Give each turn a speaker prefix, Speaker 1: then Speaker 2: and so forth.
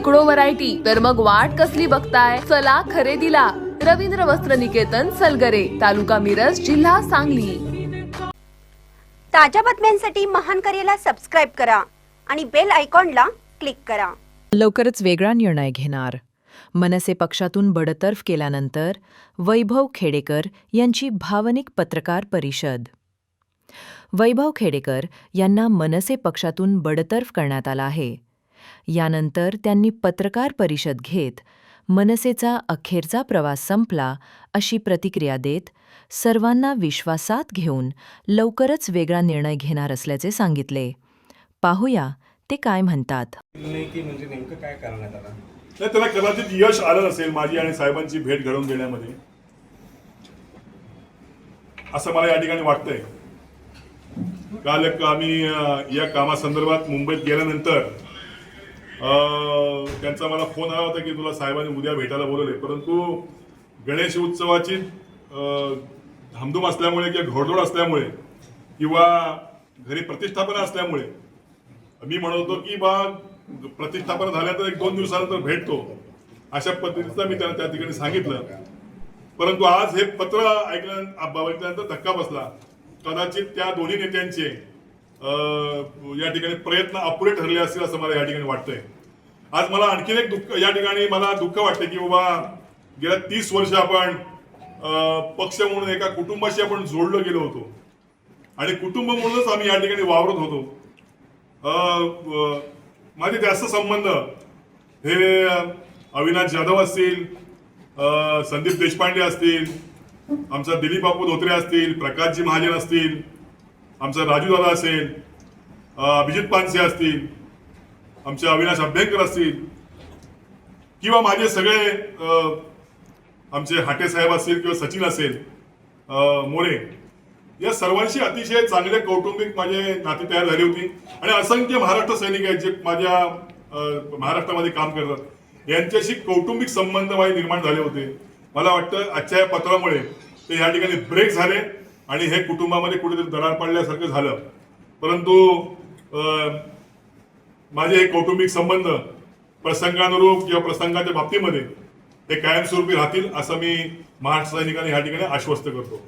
Speaker 1: शेकडो व्हरायटी तर मग वाट कसली बघताय? चला खरेदीला. रवींद्र वस्त्र निकेतन सलगरे तालुका मिरज जिल्हा सांगली.
Speaker 2: ताज्या बातम्यांसाठी महान करेला सबस्क्राईब करा आणि बेल आयकॉनला क्लिक करा.
Speaker 3: लवकरच वेगळा निर्णय घेणार. मनसे पक्षातून बडतर्फ केल्यानंतर वैभव खेडेकर यांची भावनिक पत्रकार परिषद. वैभव खेडेकर यांना मनसे पक्षातून बडतर्फ करण्यात आला आहे. यानंतर त्यांनी पत्रकार परिषद घेत मनसेचा अखेरचा प्रवास संपला अशी प्रतिक्रिया देत सर्वांना विश्वासात घेऊन लवकरच वेगळा निर्णय घेणार असल्याचे सांगितले. पाहूया ते काय म्हणतात.
Speaker 4: नाही
Speaker 5: त्याला कदाचित यश आलं नसेल माझी आणि साहेबांची भेट घडवून देण्यामध्ये. असं मला या ठिकाणी वाटतंय. काल आम्ही या कामासंदर्भात मुंबईत गेल्यानंतर त्यांचा मला फोन आला होता की तुला साहेबांनी उद्या भेटायला बोलवले परंतु गणेश उत्सवाची धामधूम असल्यामुळे किंवा घोडदोड असल्यामुळे किंवा घरी प्रतिष्ठापना असल्यामुळे मी म्हणतो की बा प्रतिष्ठापना झाल्यानंतर एक दोन दिवसानंतर भेटतो. अशा पद्धतीचं मी त्यांना त्या ठिकाणी सांगितलं. परंतु आज हे पत्र ऐकल्यानंतर धक्का बसला. कदाचित त्या दोन्ही नेत्यांचे या ठिकाणी प्रयत्न अपुरे ठरले असतील असं मला या ठिकाणी वाटतंय. आज मला आणखीन एक दुःख या ठिकाणी मला दुःख वाटतं की बाबा गेल्या तीस वर्ष आपण अं, पक्ष म्हणून एका कुटुंबाशी आपण जोडलो गेलो होतो. आणि कुटुंब म्हणूनच आम्ही या ठिकाणी वावरत होतो. माझे जास्त संबंध हे अविनाश जाधव असतील संदीप देशपांडे असतील आमचा दिलीप बापू धोत्रे असतील प्रकाशजी महाजन असतील आमचा राजूदादा असेल अभिजित पानसे असतील आमचे अविनाश अभ्यंकर असतील किंवा माझे सगळे आमचे हाटे साहेब असतील किंवा सचिन असेल मोरे या सर्वांशी अतिशय चांगले कौटुंबिक माझे नाते तयार झाली होती. आणि असंख्य महाराष्ट्र सैनिक आहेत जे माझ्या महाराष्ट्रामध्ये काम करतात. यांच्याशी कौटुंबिक संबंध माझे निर्माण झाले होते. मला वाटतं आजच्या या पत्रामुळे ते या ठिकाणी ब्रेक झाले. आणि हे कुटुंबामध्ये कुठेतरी दरार पडल्यासारखं झालं. परंतु माझे हे कौटुंबिक संबंध प्रसंगानुरूप किंवा प्रसंगाच्या बाबतीमध्ये ते कायमस्वरूपी राहतील असं मी महाराष्ट्र सैनिकांनी या ठिकाणी आश्वस्त करतो.